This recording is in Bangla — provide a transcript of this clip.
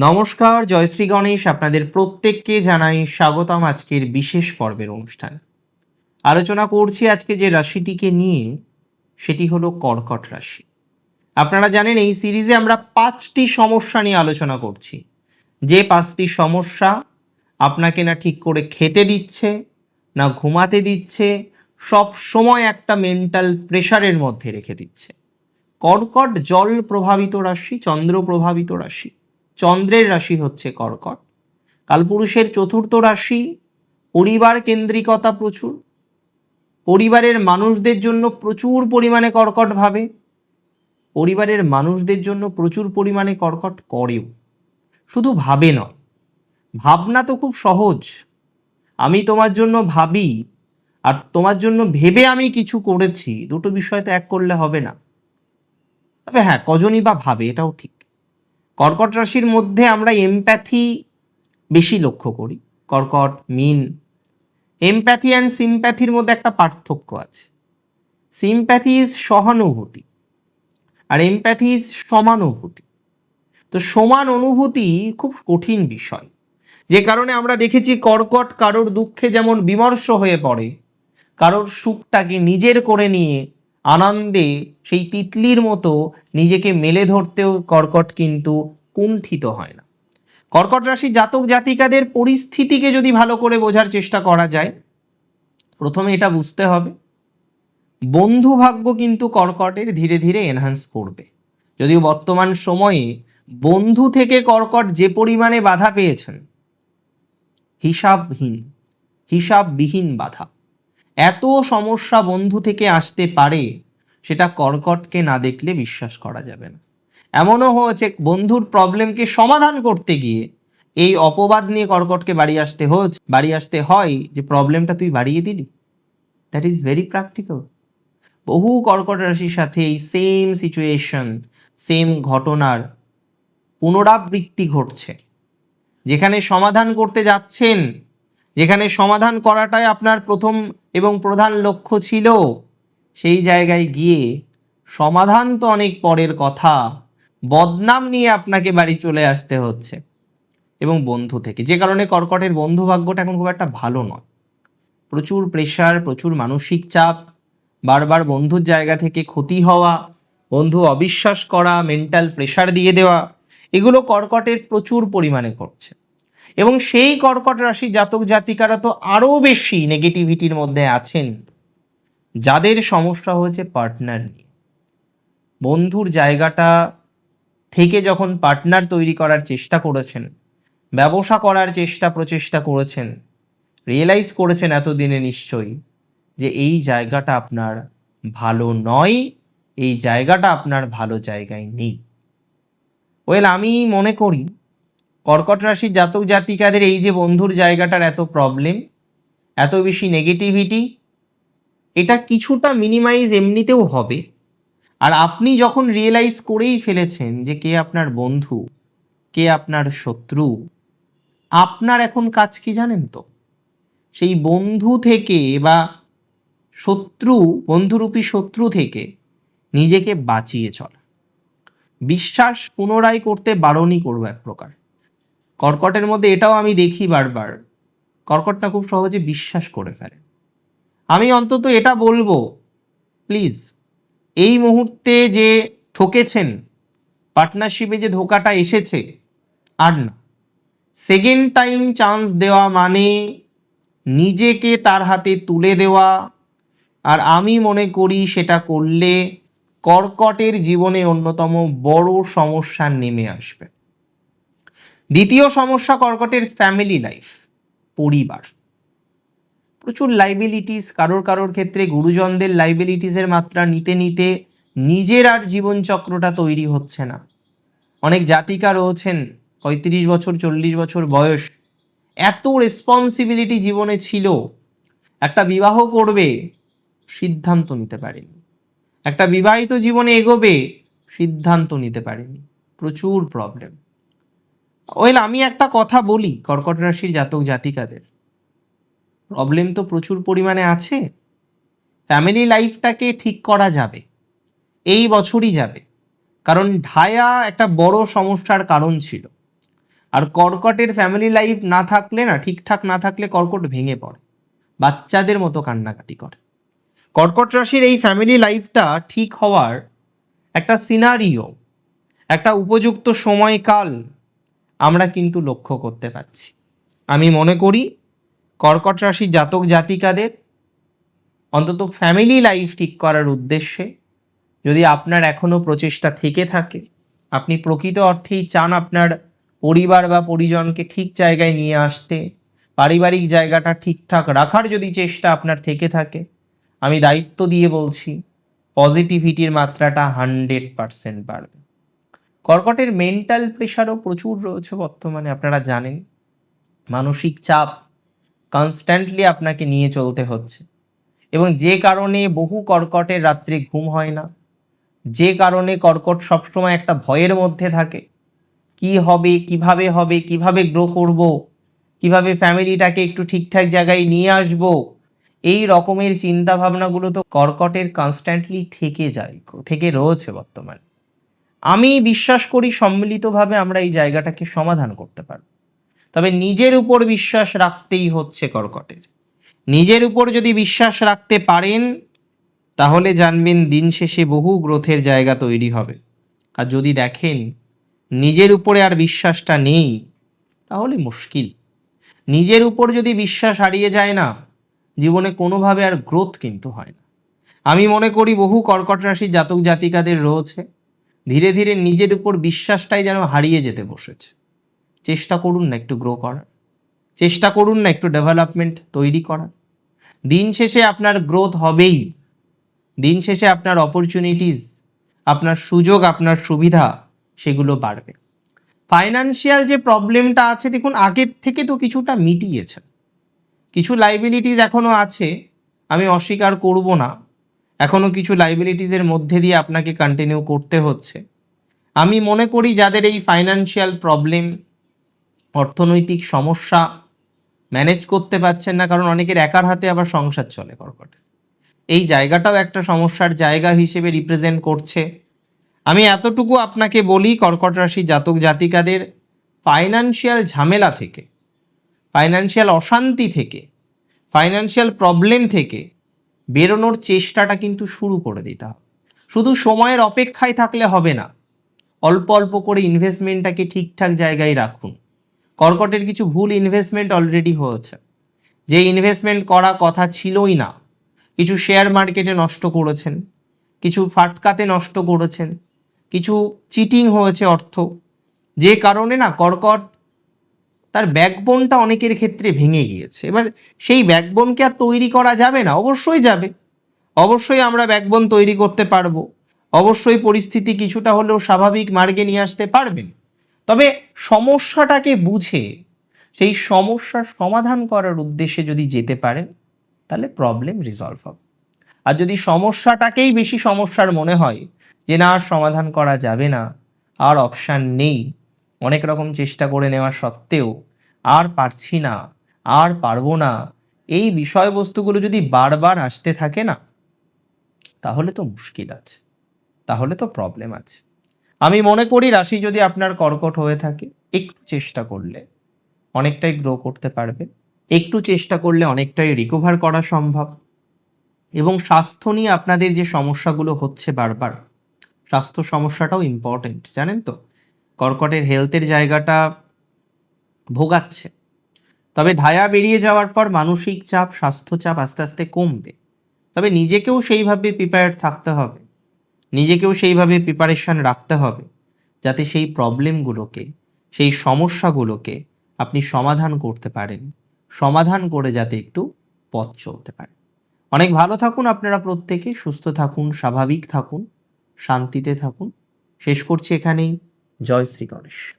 নমস্কার জয়শ্রী গণেশ। আপনাদের প্রত্যেককে জানাই স্বাগতম আজকের বিশেষ পর্বের অনুষ্ঠান। আলোচনা করছি আজকে যে রাশিটিকে নিয়ে, সেটি হলো কর্কট রাশি। আপনারা জানেন, এই সিরিজে আমরা পাঁচটি সমস্যা নিয়ে আলোচনা করছি। যে পাঁচটি সমস্যা আপনাকে না ঠিক করে খেতে দিচ্ছে, না ঘুমাতে দিচ্ছে, সব সময় একটা মেন্টাল প্রেশারের মধ্যে রেখে দিচ্ছে। কর্কট জল প্রভাবিত রাশি, চন্দ্র প্রভাবিত রাশি। চন্দ্রের রাশি হচ্ছে কর্কট। কালপুরুষের চতুর্থ রাশি, পরিবার কেন্দ্রিকতা প্রচুর। পরিবারের মানুষদের জন্য প্রচুর পরিমাণে কর্কট ভাবে। পরিবারের মানুষদের জন্য প্রচুর পরিমাণে কর্কট করেও। শুধু ভাবে নয়, ভাবনা তো খুব সহজ। আমি তোমার জন্য ভাবি, আর তোমার জন্য ভেবে আমি কিছু করেছি, দুটো বিষয় তো এক করলে হবে না। তবে হ্যাঁ কজনই বা ভাবে, এটাও ঠিক। কর্কট রাশির মধ্যে আমরা এমপ্যাথি বেশি লক্ষ্য করি। কর্কট, মিন এমপ্যাথি অ্যান্ড সিম্প্যাথির মধ্যে একটা পার্থক্য আছে। সিম্প্যাথি ইজ সহানুভূতি আর এমপ্যাথি ইজ সমানুভূতি। তো সমান অনুভূতি খুব কঠিন বিষয়। যে কারণে আমরা দেখেছি কর্কট কারোর দুঃখে যেমন বিমর্ষ হয়ে পড়ে, কারোর সুখটাকে নিজের করে নিয়ে আনন্দে সেই তিতলির মতো নিজেকে মেলে ধরতেও কর্কট কিন্তু কুণ্ঠিত হয় না। কর্কট রাশি জাতক জাতিকাদের পরিস্থিতিকে যদি ভালো করে বোঝার চেষ্টা করা যায়, প্রথমে এটা বুঝতে হবে, বন্ধু ভাগ্য কিন্তু কর্কটের ধীরে ধীরে এনহান্স করবে। যদিও বর্তমান সময়ে বন্ধু থেকে কর্কট যে পরিমাণে বাধা পেয়েছেন, হিসাবহীন, হিসাববিহীন বাধা। এত সমস্যা বন্ধু থেকে আসতে পারে, সেটা কর্কটকে না দেখলে বিশ্বাস করা যাবে না। এমনও হয়েছে, বন্ধুর প্রবলেমকে সমাধান করতে গিয়ে এই অপবাদ নিয়ে কর্কটকে বাড়ি আসতে হচ্ছে বাড়ি আসতে হয় যে প্রবলেমটা তুই বাড়িয়ে দিলি। দ্যাট ইজ ভেরি প্র্যাকটিক্যাল বহু কর্কট রাশির সাথে এই সেম সিচুয়েশন সেম ঘটনার পুনরাবৃত্তি ঘটছে। যেখানে সমাধান করতে যাচ্ছেন যেখানে সমাধান করাটাই আপনার প্রথম এবং প্রধান লক্ষ্য ছিল, সেই জায়গায় গিয়ে সমাধান তো অনেক পরের কথা, বদনাম নিয়ে আপনাকে বাড়ি চলে আসতে হচ্ছে এবং বন্ধু থেকে। যে কারণে কর্কটের বন্ধু ভাগ্যটা এখন খুব একটা ভালো নয়। প্রচুর প্রেশার প্রচুর মানসিক চাপ, বারবার বন্ধুর জায়গা থেকে ক্ষতি হওয়া, বন্ধু অবিশ্বাস করা মেন্টাল প্রেশার দিয়ে দেওয়া, এগুলো কর্কটের প্রচুর পরিমাণে করছে এবং সেই কর্কট রাশি জাতক জাতিকারা তো আরও বেশি নেগেটিভিটির মধ্যে আছেন। যাদের সমস্যা হয়েছে পার্টনার নিয়ে। বন্ধুর জায়গাটা থেকে যখন পার্টনার তৈরি করার চেষ্টা করেছেন, ব্যবসা করার চেষ্টা প্রচেষ্টা করেছেন রিয়েলাইজ করেছেন এতদিনে নিশ্চয়ই যে এই জায়গাটা আপনার ভালো নয়, এই জায়গাটা আপনার ভালো জায়গায় নেই। ওয়েল আমি মনে করি কর্কট রাশির জাতক জাতিকাদের এই যে বন্ধুর জায়গাটার এত প্রবলেম এত বেশি নেগেটিভিটি এটা কিছুটা মিনিমাইজ এমনিতেও হবে। আর আপনি যখন রিয়েলাইজ করেই ফেলেছেন যে কে আপনার বন্ধু, কে আপনার শত্রু, আপনার এখন কাজ কি জানেন তো? সেই বন্ধু থেকে বা শত্রু, বন্ধুরূপী শত্রু থেকে নিজেকে বাঁচিয়ে চলা। বিশ্বাস পুনরায় করতে বারণই করব এক প্রকার। কর্কটের মধ্যে এটাও আমি দেখি বারবার। কর্কটটা খুব সহজে বিশ্বাস করে ফেলে। আমি অন্তত এটা বলব প্লিজ এই মুহূর্তে যে ঠকেছেন পার্টনারশিপে যে ধোকাটা এসেছে, আর না। সেকেন্ড টাইম চান্স দেওয়া মানে নিজেকে তার হাতে তুলে দেওয়া, আর আমি মনে করি সেটা করলে কর্কটের জীবনে অন্যতম বড় সমস্যা নেমে আসবে। দ্বিতীয় সমস্যা কর্কটের ফ্যামিলি লাইফ পরিবার। প্রচুর লাইবিলিটিস কারোর কারোর ক্ষেত্রে গুরুজনদের লাইবিলিটিসের মাত্রা নিতে নিতে নিজের আর জীবনচক্রটা তৈরি হচ্ছে না। অনেক জাতিকা রয়েছেন, পঁয়ত্রিশ বছর, চল্লিশ বছর বয়স, এত রেসপন্সিবিলিটি জীবনে ছিল, একটা বিবাহ করবে, সিদ্ধান্ত নিতে পারেনি। একটা বিবাহিত জীবনে এগোবে, সিদ্ধান্ত নিতে পারেনি। প্রচুর প্রবলেম ওয়েল আমি একটা কথা বলি, কর্কট রাশির জাতক জাতিকাদের। প্রবলেম তো প্রচুর পরিমাণে আছে। ফ্যামিলি লাইফটাকে ঠিক করা যাবে। এই বছরই যাবে। কারণ ঢায়া একটা বড় সমস্যার কারণ ছিল। আর কর্কটের ফ্যামিলি লাইফ না থাকলে না, ঠিকঠাক না থাকলে কর্কট ভেঙে পড়ে। বাচ্চাদের মতো কান্নাকাটি করে। কর্কট রাশির এই ফ্যামিলি লাইফটা ঠিক হওয়ার একটা সিনারিও একটা উপযুক্ত সময়কাল আমরা কিন্তু লক্ষ্য করতে পারছি। আমি মনে করি কর্কট রাশি জাতক জাতিকাদের অন্তত ফ্যামিলি লাইফ ঠিক করার উদ্দেশ্যে যদি আপনার এখনও প্রচেষ্টা থেকে থাকে, আপনি প্রকৃত অর্থেই চান আপনার পরিবার বা পরিজনকে ঠিক জায়গায় নিয়ে আসতে, পারিবারিক জায়গাটা ঠিকঠাক রাখার যদি চেষ্টা আপনার থেকে থাকে, আমি দায়িত্ব দিয়ে বলছি পজিটিভিটির মাত্রাটা হান্ড্রেড পারসেন্ট বাড়বে। কর্কটের মেন্টাল প্রেশারও প্রচুর রয়েছে বর্তমানে, আপনারা জানেন। মানসিক চাপ কনস্ট্যান্টলি আপনাকে নিয়ে চলতে হচ্ছে। এবং যে কারণে বহু কর্কটের রাত্রে ঘুম হয় না, যে কারণে কর্কট সবসময় একটা ভয়ের মধ্যে থাকে। কি হবে, কীভাবে হবে, কীভাবে গ্রো করব, কীভাবে ফ্যামিলিটাকে একটু ঠিকঠাক জায়গায় নিয়ে আসব, এই রকমের চিন্তা ভাবনাগুলো তো কর্কটের কনস্ট্যান্টলি থেকে যায়, থেকে রয়েছে বর্তমানে। আমি বিশ্বাস করি সম্মিলিতভাবে আমরা এই জায়গাটাকে সমাধান করতে পারব। তবে নিজের উপর বিশ্বাস রাখতেই হচ্ছে কর্কটের। নিজের উপর যদি বিশ্বাস রাখতে পারেন, তাহলে জানবেন দিন শেষে বহু গ্রোথের জায়গা তৈরি হবে। আর যদি দেখেন নিজের উপরে আর বিশ্বাসটা নেই, তাহলে মুশকিল। নিজের উপর যদি বিশ্বাস হারিয়ে যায় না, জীবনে কোনোভাবে আর গ্রোথ কিন্তু হয় না। আমি মনে করি বহু কর্কট রাশি জাতক জাতিকাদের রয়েছে ধীরে ধীরে নিজের উপর বিশ্বাসটাই যেন হারিয়ে যেতে বসেছে। চেষ্টা করুন না একটু গ্রো করার। চেষ্টা করুন না একটু ডেভেলপমেন্ট তৈরি করার। দিন শেষে আপনার গ্রোথ হবেই। দিন শেষে আপনার অপরচুনিটিস আপনার সুযোগ, আপনার সুবিধা, সেগুলো বাড়বে। ফাইনান্সিয়াল যে প্রবলেমটা আছে, দেখুন, আগের থেকে তো কিছুটা মিটিয়েছে। কিছু লাইবিলিটিস এখনও আছে, আমি অস্বীকার করব না। এখনও কিছু লাইবিলিটিসের মধ্যে দিয়ে আপনাকে কন্টিনিউ করতে হচ্ছে। আমি মনে করি যাদের এই ফাইনান্সিয়াল প্রবলেম অর্থনৈতিক সমস্যা ম্যানেজ করতে পারছেন না, কারণ অনেকের একার হাতে আবার সংসার চলে কর্কটে। এই জায়গাটাও একটা সমস্যার জায়গা হিসেবে রিপ্রেজেন্ট করছে। আমি এতটুকু আপনাকে বলি, কর্কট রাশি জাতক জাতিকাদের ফাইনান্সিয়াল ঝামেলা থেকে ফাইনান্সিয়াল অশান্তি থেকে ফাইনান্সিয়াল প্রবলেম থেকে বেরোনোর চেষ্টাটা কিন্তু শুরু করে দিতে হবে। শুধু সময়ের অপেক্ষায় থাকলে হবে না। অল্প অল্প করে ইনভেস্টমেন্টটাকে ঠিকঠাক জায়গায় রাখুন। কর্কটের কিছু ভুল ইনভেস্টমেন্ট অলরেডি হয়েছে। যে ইনভেস্টমেন্ট করা কথা ছিলই না। কিছু শেয়ার মার্কেটে নষ্ট করেছেন। কিছু ফাটকাতে নষ্ট করেছেন। কিছু চিটিং হয়েছে অর্থ। যে কারণে না কর্কট তার ব্যাকবোনটা অনেকের ক্ষেত্রে ভেঙে গিয়েছে। এবার সেই ব্যাকবোনকে আর তৈরি করা যাবে না, অবশ্যই যাবে। অবশ্যই আমরা ব্যাকবোন তৈরি করতে পারব। অবশ্যই পরিস্থিতি কিছুটা হলেও স্বাভাবিক মার্গে নিয়ে আসতে পারবেন। তবে সমস্যাটাকে বুঝে, সেই সমস্যার সমাধান করার উদ্দেশ্যে যদি যেতে পারেন, তাহলে প্রবলেম রিজলভ হবে। আর যদি সমস্যাটাকেই বেশি সমস্যার মনে হয়, যে না, আর সমাধান করা যাবে না, আর অপশান নেই অনেক রকম চেষ্টা করে নেওয়া সত্ত্বেও আর পারছি না, আর পারব না। এই বিষয়বস্তুগুলো যদি বারবার আসতে থাকে না, তাহলে তো মুশকিল আছে, তাহলে তো প্রবলেম আছে। আমি মনে করি রাশি যদি আপনার কর্কট হয়ে থাকে, একটু চেষ্টা করলে অনেকটাই গ্রো করতে পারবে। একটু চেষ্টা করলে অনেকটাই রিকভার করা সম্ভব। এবং স্বাস্থ্য নিয়ে আপনাদের যে সমস্যাগুলো হচ্ছে বারবার, স্বাস্থ্য সমস্যাটাও ইম্পর্টেন্ট জানেন তো? কর্কটের হেলথের জায়গাটা ভোগাচ্ছে। তবে ঢায়া বেরিয়ে যাওয়ার পর মানসিক চাপ, স্বাস্থ্য চাপ আস্তে আস্তে কমবে। তবে নিজেকেও সেইভাবে প্রিপেয়ার থাকতে হবে। নিজেকেও সেইভাবে প্রিপারেশন রাখতে হবে, যাতে সেই প্রবলেমগুলোকে সেই সমস্যাগুলোকে আপনি সমাধান করতে পারেন। সমাধান করে যাতে একটু পথ চলতে পারে অনেক ভালো থাকুন আপনারা প্রত্যেকে, সুস্থ থাকুন, স্বাভাবিক থাকুন, শান্তিতে থাকুন। শেষ করছি এখানেই। জয় শ্রী গণেশ।